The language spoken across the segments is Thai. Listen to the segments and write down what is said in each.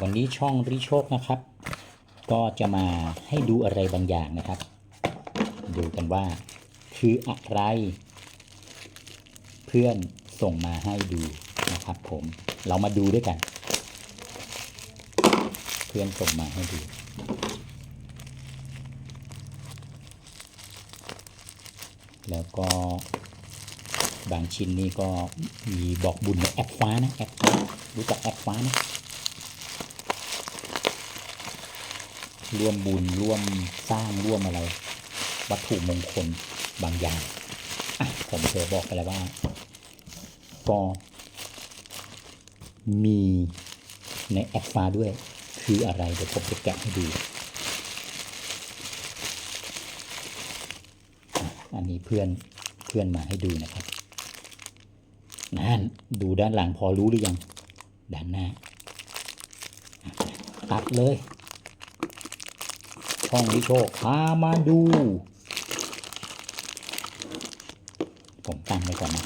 วันนี้ช่องริโชคนะครับ ก็จะมาให้ดูอะไรบางอย่างนะครับ ดูกันว่า คืออะไร เพื่อนส่งมาให้ดูนะครับ ผมเรามาดูด้วยกัน เพื่อนส่งมาให้ดู แล้วก็บางชิ้นนี่ก็มีบอกบุญในแอปฟ้านะแอปฟ้ารู้จักแอปฟ้านะ ร่วมบุญร่วมสร้างร่วมอะไร วัตถุมงคลบางอย่างผมเคยบอกไปแล้วว่าก็มีในแอปฟ้าด้วย คืออะไรเดี๋ยวผมจะแกะให้ดู อันนี้เพื่อนเพื่อนมาให้ดูนะครับนั่นดูด้านหลังพอรู้หรือยัง ด้านหน้า ตัดเลย ช่องวิโชคพามาดู ผมตั้งไว้ก่อนนะ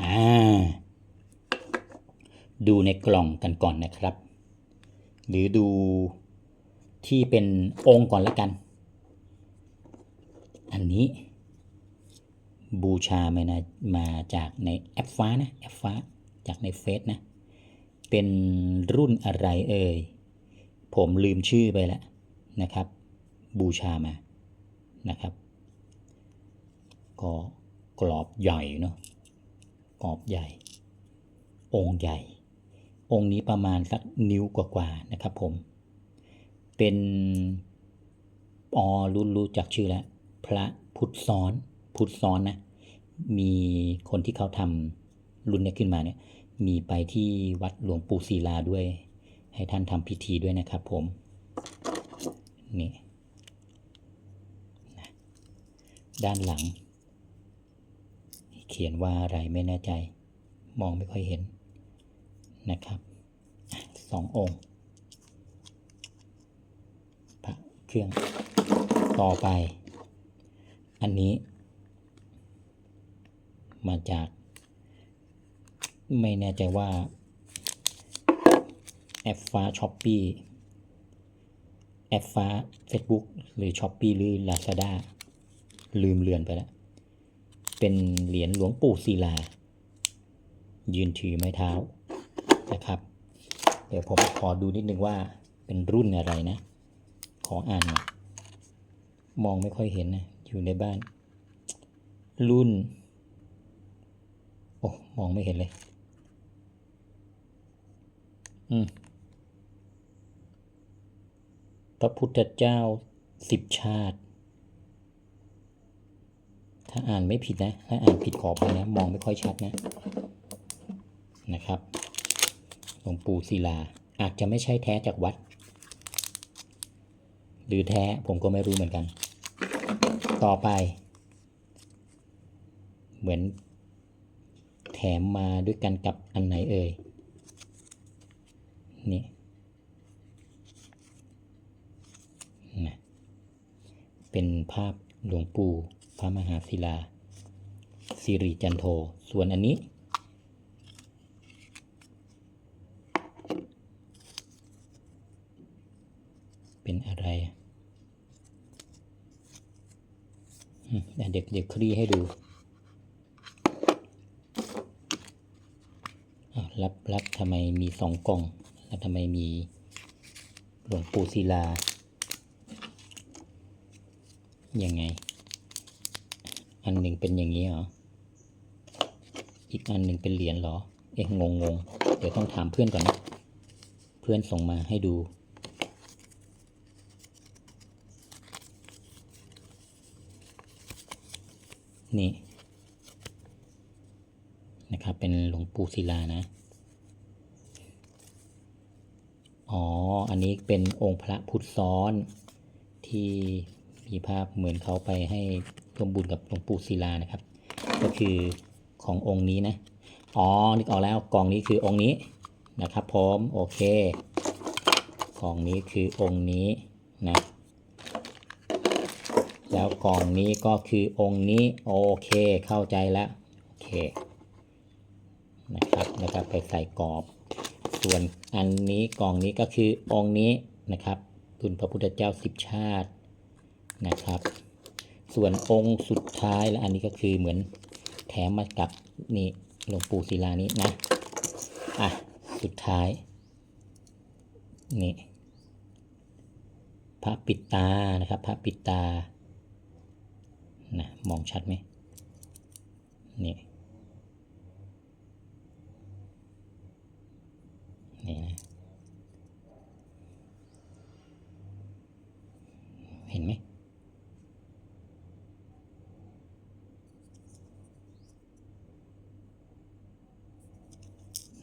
อ่า ดูในกล่องกันก่อนนะครับ หรือดูที่เป็นองค์ก่อนละกัน อันนี้บูชามานะมาจากในแอปฟ้านะแอปฟ้าจากในเฟซนะ เป็นรุ่นอะไรเอ่ย ผมลืมชื่อไปแล้วนะครับ บูชามานะครับ ก็กรอบใหญ่เนาะกรอบใหญ่ องค์ใหญ่ องค์นี้ประมาณสักนิ้วกว่าๆนะครับผม เป็นอ๋อรู้รู้จักชื่อแล้ว พระพุทธซ้อนพุทธซ้อนนะ มีคนที่เขาทำรุ่นนี้ขึ้นมาเนี่ย มีไปที่วัดหลวงปู่ศิลาด้วย ให้ท่านทำพิธีด้วยนะครับผม นี่ด้านหลัง เขียนว่าอะไรไม่แน่ใจ มองไม่ค่อยเห็น นะครับสององค์พระเครื่องต่อไป อันนี้ มาจาก ไม่แน่ใจว่า แอปฟ้าช้อปปี้แอปฟ้า Facebook หรือช้อปปี้หรือ Lazada ลืมเลือนไปแล้ว เป็นเหรียญหลวงปู่ศิลา ยืนถือไม้เท้า นะครับ เดี๋ยวผมขอดูนิดนึงว่าเป็นรุ่นอะไรนะ ขออ่านน่อยมองไม่ค่อยเห็นนะ อยู่ในบ้าน รุ่น โอ้ มองไม่เห็นเลย อืมพระพุทธเจ้าสิบชาติ ถ้าอ่านไม่ผิดนะ ถ้าอ่านผิดขอไปนะ มองไม่ค่อยชัดนะ นะครับ หลวงปู่ศิลา อาจจะไม่ใช่แท้จากวัด หรือแท้ผมก็ไม่รู้เหมือนกัน ต่อไป เหมือนแถมมาด้วยกันกับอันไหนเอ่ย นี่นะเป็นภาพหลวงปู่พระมหาศิลาสิริจันโท ส่วนอันนี้อะไรอะอืม เดี๋ยวเด็กคลี่ให้ดูอ้าวรับรับทำไมมีสองกล่อง แล้วทำไมมีหลวงปู่ศิลา ยังไง อันหนึ่งเป็นอย่างนี้เหรอ อีกอันหนึ่งเป็นเหรียญเหรอ เอ๊ะงงงงเดี๋ยวต้องถามเพื่อนก่อนนะ เพื่อนส่งมาให้ดู นี่นะครับ เป็นหลวงปู่ศิลานะ อ๋อ อันนี้เป็นองค์พระพุทธซ้อนที่มีภาพเหมือนเขาไปให้ร่วมบุญกับหลวงปู่ศิลานะครับ ก็คือขององค์นี้นะ อ๋อ นึกออกแล้วกล่องนี้คือองค์นี้นะครับผมโอเคกล่องนี้คือองค์นี้นะ แล้วกล่องนี้ก็คือองค์นี้โอเคเข้าใจแล้วโอเคนะครับแล้วก็ไปใส่กรอบ ส่วนอันนี้กล่องนี้ก็คือองค์นี้นะครับคุณพระพุทธเจ้าสิบชาตินะครับ ส่วนองค์สุดท้ายและอันนี้ก็คือเหมือนแถมมากับนี่หลวงปู่ศิลานี้นะอะสุดท้ายนี่พระปิดตานะครับ พระปิดตา นะมองชัดไหมนี่นี่นะเห็นไหม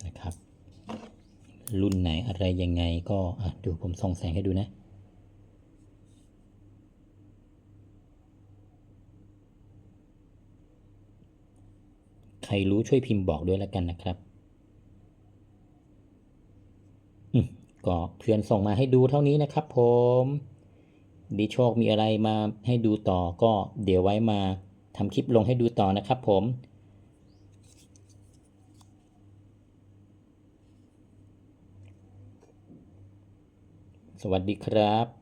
นะครับ รุ่นไหนอะไรยังไงก็ดูผมส่องแสงให้ดูนะ ใครรู้ช่วยพิมพ์บอกด้วยแล้วกันนะครับอืมก็เพื่อนส่งมาให้ดูเท่านี้นะครับผมดีโชคมีอะไรมาให้ดูต่อก็เดี๋ยวไว้มาทำคลิปลงให้ดูต่อนะครับผมสวัสดีครับ